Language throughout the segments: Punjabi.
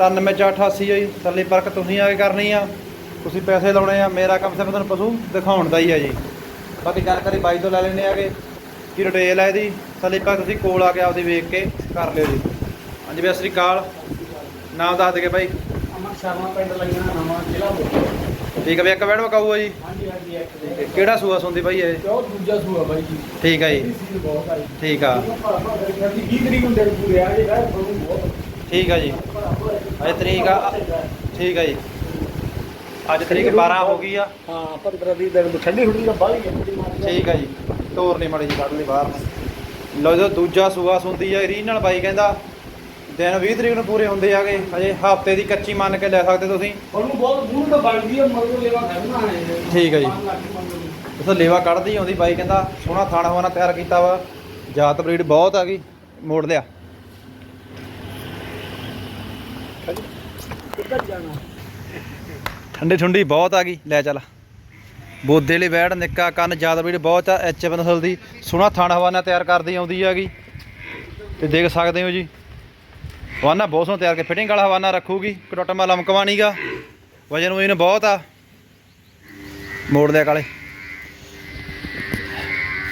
99488 ਹੈ ਜੀ। ਥੱਲੇ ਪਰਕ ਤੁਸੀਂ ਆ ਕੇ ਕਰਨੀ ਆ। ਤੁਸੀਂ ਪੈਸੇ ਲਾਉਣੇ ਆ। ਮੇਰਾ ਕੰਮ ਸਿਰਫ ਤੁਹਾਨੂੰ ਪਸ਼ੂ ਦਿਖਾਉਣ ਦਾ ਹੀ ਹੈ ਜੀ। ਬਾਕੀ ਜਾਣਕਾਰੀ ਬਾਈ ਤੋਂ ਲੈ ਲੈਣੇ ਆਗੇ। ਕੀ ਡਿਟੇਲ ਹੈ ਇਹਦੀ? ਥੱਲੇ ਪਰ ਤੁਸੀਂ ਕੋਲ ਆ ਕੇ ਆਪਦੀ ਵੇਖ ਕੇ ਕਰ ਲਿਓ ਜੀ। ਹਾਂਜੀ ਬਈ ਸ੍ਰੀ ਅਕਾਲ। ਨਾਮ ਦੱਸ ਦੇ ਬਾਈ। ਅਮਰ ਸ਼ਰਮਾ ਪਿੰਡ ਲੱਗਣਾ ਨਵਾਂ ਜ਼ਿਲ੍ਹਾ ਮੋਗਾ ਠੀਕ ਹੈ ਬਈ ਇੱਕ ਬੈਠ ਮਕਾਊ ਜੀ ਹਾਂਜੀ ਹਾਂਜੀ ਇੱਕ ਦੇ ਕਿਹੜਾ ਸੂਆ ਸੁੰਦੀ ਬਾਈ ਇਹ? ਉਹ ਦੂਜਾ ਸੂਆ ਬਾਈ ਜੀ। ਠੀਕ ਹੈ ਜੀ। ਠੀਕ ਆ। ਅਸੀਂ 20 ਤਰੀਕ ਨੂੰ ਦਿਨ ਪੂਰੇ ਆ ਜੇ ਗਏ ਤੁਹਾਨੂੰ ਬਹੁਤ ਠੀਕ ਆ ਜੀ। ਅੱਜ ਤਰੀਕ ਆ ਠੀਕ ਆ ਜੀ। ਅੱਜ ਤਰੀਕ 12 ਹੋ ਗਈ ਆ। ਹਾਂ 15 20 ਦਿਨ ਠੰਡੀ ਠੰਡੀ ਦਾ ਬਾਹਲੀ ਠੀਕ ਆ ਜੀ। ਤੋਰ ਨਹੀਂ ਮੜੀ ਜੀ ਕੱਢ ਲਈ ਬਾਹਰ ਨੂੰ। ਲਓ ਜੋ ਦੂਜਾ ਸੂਆ ਸੁੰਦੀ ਆ ਰੀਜਨਲ ਬਾਈ ਕਹਿੰਦਾ ਦਿਨ 20 ਤਰੀਕ ਨੂੰ ਪੂਰੇ ਹੁੰਦੇ ਆਗੇ ਹਜੇ ਹਫ਼ਤੇ ਦੀ ਕੱਚੀ ਮੰਨ ਕੇ ਲੈ ਸਕਦੇ ਤੁਸੀਂ। ਉਹਨੂੰ ਬਹੁਤ ਦੂਰ ਤੋਂ ਬਣਦੀ ਹੈ ਮਗਰੋਂ ਲੈਵਾ ਕਰਨਾ ਹੈ। ਠੀਕ ਹੈ ਜੀ। ਉਸ ਲੇਵਾ ਕੱਢਦੀ ਆਉਂਦੀ ਬਾਈ ਕਹਿੰਦਾ ਸੋਹਣਾ ਥਾਣਾ ਹਵਾਨਾ ਤਿਆਰ ਕੀਤਾ ਵਾ। ਜਾਤ ਬਰੀਡ ਬਹੁਤ ਆ ਗਈ ਮੋੜ ਲਿਆ ਕਿੱਧਰ ਜਾਣਾ ਠੰਡੀ ਠੰਡੀ ਬਹੁਤ ਆ ਗਈ। ਲੈ ਚੱਲ। ਬੋਦੇ ਲਈ ਬੈੜ ਨਿੱਕਾ ਕੰਨ ਜ਼ਿਆਦਾ ਬਰੀਡ ਬਹੁਤ ਆ ਐਚ ਐਫ ਦੀ। ਸੋਹਣਾ ਥਾਣਾ ਹਵਾਨਾ ਤਿਆਰ ਕਰਦੀ ਆਉਂਦੀ ਹੈਗੀ। ਤੇ ਦੇਖ ਸਕਦੇ ਹੋ ਜੀ। ਹਵਾਨਾ ਬਹੁਤ ਸੋਹਣਾ ਤਿਆਰ ਕੇ ਫਿਟਿੰਗ ਵਾਲਾ ਹਵਾਨਾ ਰੱਖੂਗੀ। ਕਟੋਟਮਾ ਲਮਕਵਾ ਨੀਗਾ ਵਜਨ ਵਜਨ ਬਹੁਤ ਆ। ਮੋੜ ਦੇ ਕਾਲੇ।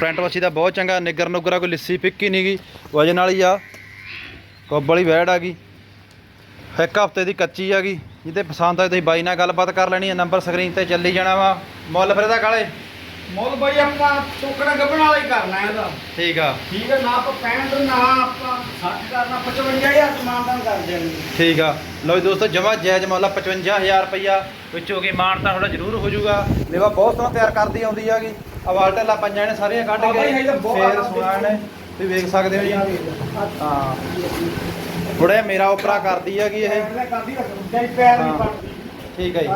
ਫਰੰਟ ਵੱਛੀ ਦਾ ਬਹੁਤ ਚੰਗਾ ਨਿੱਗਰ ਨੁਗਰਾ ਕੋਈ ਲਿੱਸੀ ਫਿੱਕੀ ਨਹੀਂਗੀ ਵਜਨ ਵਾਲੀ ਆ। ਕੋਬ ਵਾਲੀ ਵੈੜ ਆ ਗਈ। ਇੱਕ ਹਫ਼ਤੇ ਦੀ ਕੱਚੀ ਆ ਗਈ। ਜਿਹਦੇ ਪਸੰਦ ਆਏ ਤੁਸੀਂ ਬਾਈ ਨਾਲ ਗੱਲਬਾਤ ਕਰ ਲੈਣੀ ਹੈ ਨੰਬਰ ਸਕਰੀਨ ਤੇ ਚੱਲੀ ਜਾਣਾ ਵਾ। ਮੁੱਲ ਫਿਰ ਇਹਦਾ ਕਾਲੇ ਮੁੱਲ ਬਾਈ ਆਪਾਂ ਟੋਕੜਾ ਗੱਬਣ ਵਾਲਾ ਹੀ ਕਰਨਾ ਇਹਦਾ। ਠੀਕ ਆ। ਠੀਕ ਹੈ ਨਾ ਆਪਾਂ 65 ਨਾ ਆਪਾਂ 60 ਕਰਨਾ 55000 ਸਮਾਨਦਾਨ ਕਰ ਦੇਣੀ ਠੀਕ ਆ। ਜੀ ਦੋਸਤੋ ਜਮਾ ਜਾਇਜ਼ ਮੁੱਲ ਆ 55000 ਰੁਪਈਆ। ਵਿੱਚੋਂ ਕੀ ਮਾਣ ਤਾਂ ਥੋੜਾ ਜ਼ਰੂਰ ਹੋ ਜਾਊਗਾ। ਲੇਵਾ ਬਹੁਤ ਸੋਹਣਾ ਤਿਆਰ ਕਰਦੀ ਆਉਂਦੀ ਹੈਗੀ ਅਵਾਲਟਲਾ ਪੰਜਾਂ ਨੇ ਸਾਰੀਆਂ ਕੱਢ ਆ ਕੇ। ਤਾਂ ਫੇਰ ਆ ਸੁਣਾ ਨੇ ਤੁਸੀਂ ਵੇਖ ਸਕਦੇ ਹੋ ਜੀ। ਹਾਂ। ਥੋੜਾ ਮੇਰਾ ਉਪਰਾ ਕਰਦੀ ਹੈਗੀ ਇਹ? ਕਰਦੀ ਰੱਖਦਾ ਪੈਰ ਨਹੀਂ ਹਾਂ। ਪੜਦੀ ਠੀਕ ਹੈ ਜੀ।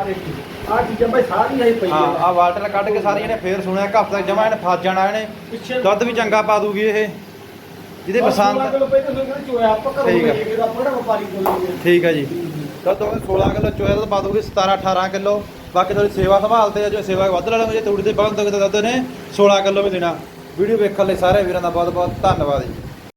ਆ ਚੀਜ਼ਾਂ ਬਾਈ ਸਾਰੀਆਂ ਹੀ ਹਾਂ ਪਈਆਂ ਆ ਕੱਢ ਕੇ ਸਾਰੀਆਂ ਨੇ ਫੇਰ ਸੁਣਿਆ ਇੱਕ ਹਫਤਾ ਜਮਾ ਇਹਨੇ ਫਸ ਜਾਣਾ ਇਹਨੇ। ਦੁੱਧ ਵੀ ਚੰਗਾ ਪਾ ਦੂਗੀ ਇਹ। ਜਿਹਦੇ ਪਸੰਦ ਤੋਂ ਠੀਕ ਆ। ਹੈ ਜੀ। ਦੁੱਧ ਹੋਵੇ 16 ਕਿਲੋ ਚੋਇਆ ਦੁੱਧ ਪਾ ਦੂਗੀ 17 18 ਕਿਲੋ। ਬਾਕੀ ਥੋੜੀ ਸੇਵਾ ਸੰਭਾਲਦੇ ਆ ਜੋ ਸੇਵਾ ਵੱਧ ਲੈ ਲਵਾਂਗੇ ਜੇ ਤੂੜੀ ਦੇ ਬਗਨ ਤੋਂ ਦੁੱਧ ਨੇ 16 ਕਿਲੋ ਵੀ ਦੇਣਾ। ਵੀਡੀਓ ਵੇਖਣ ਲਈ ਸਾਰੇ ਵੀਰਾਂ ਦਾ ਬਹੁਤ ਬਹੁਤ ਧੰਨਵਾਦ ਜੀ।